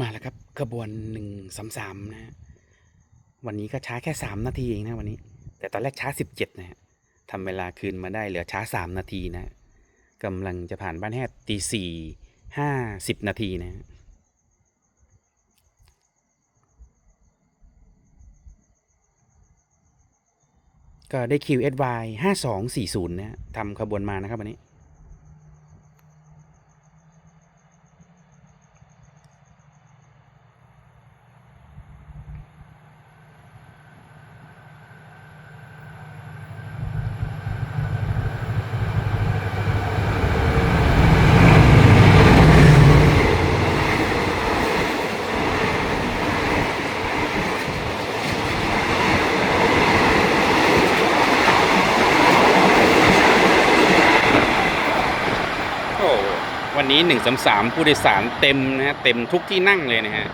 มาแล้วครับขบวนหนึ่งสามสามนะฮะวันนี้ก็ช้าแค่สามนาทีเองนะวันนี้ แต่ตอนแรกช้าสิบเจ็ดนะฮะทำเวลาคืนมาได้เหลือช้าสามนาทีนะฮะกำลังจะผ่านบ้านแฮดตีสี่ห้าสิบนาทีนะฮะก็ได้ QSY ห้าสองสี่ศูนย์นะทำขบวนมานะครับวันนี้ วันนี้หนึ่งสามสามผู้โดยสารเต็มนะฮะเต็มทุกที่นั่งเลยนะฮะ